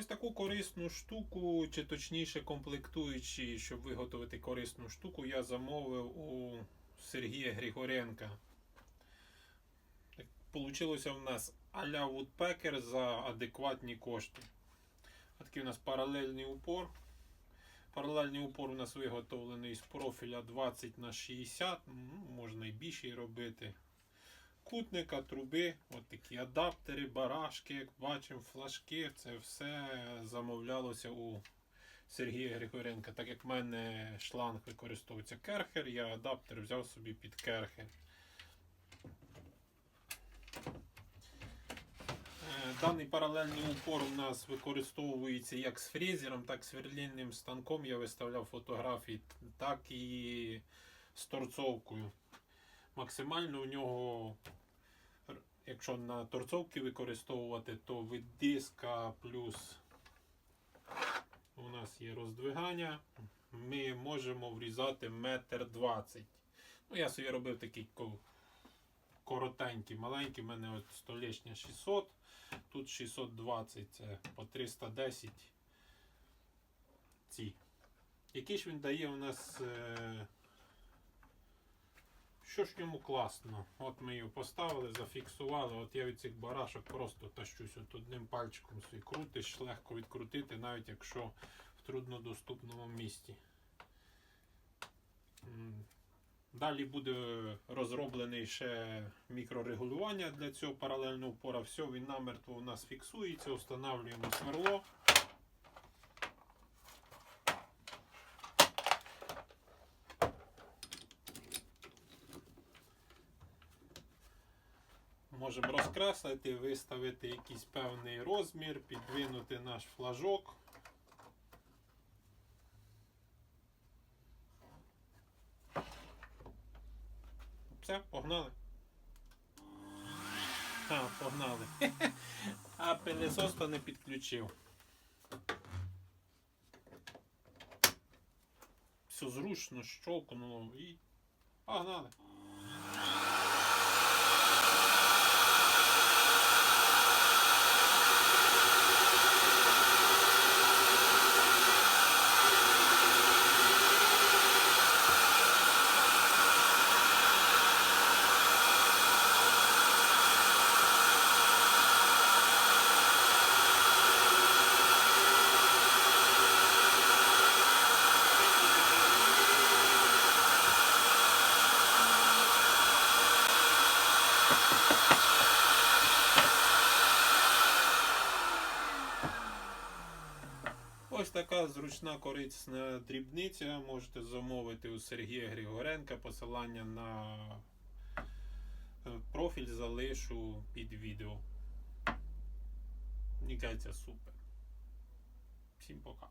Ось таку корисну штуку, чи точніше комплектуючи, щоб виготовити корисну штуку, я замовив у Сергія Григоренка. Получилося в нас а-ля Woodpecker за адекватні кошти. А Такий у нас паралельний упор. Паралельний упор у нас виготовлений з профіля 20 на 60, ну, можна і більший робити. Кутника, труби, от такі адаптери, барашки, як бачимо, флажки. Це все замовлялося у Сергія Григоренка. Так як в мене шланг використовується керхер, я адаптер взяв собі під керхер. Е, Даний паралельний упор у нас використовується як з фрезером, так і сверлільним станком. Я виставляв фотографії, так і з торцовкою. Максимально у нього, якщо на торцовки використовувати, то від диска плюс у нас є роздвигання. Ми можемо врізати метр двадцять. Ну, я собі робив такий коротенький, маленький. У мене от столішня 600. Тут 620, це по 310 ці. Який ж він дає у нас. Е... Що ж йому класно? От ми його поставили, зафіксували. От я від цих барашок просто тащусь от одним пальчиком свій крутиш, легко відкрутити, навіть якщо в труднодоступному місці. Далі буде розроблений ще мікрорегулювання для цього паралельного упора. Все, він намертво у нас фіксується, встановлюємо сверло. Можемо розкреслити, виставити якийсь певний розмір, підвинути наш флажок. Все, погнали. А, погнали. А пилесос то не підключив. Все зручно, щолкнуло і погнали. Ось така зручна корисна дрібниця. Можете замовити у Сергія Григоренка. Посилання на е, профіль залишу під відео. Мені кажеться, супер. Всім пока.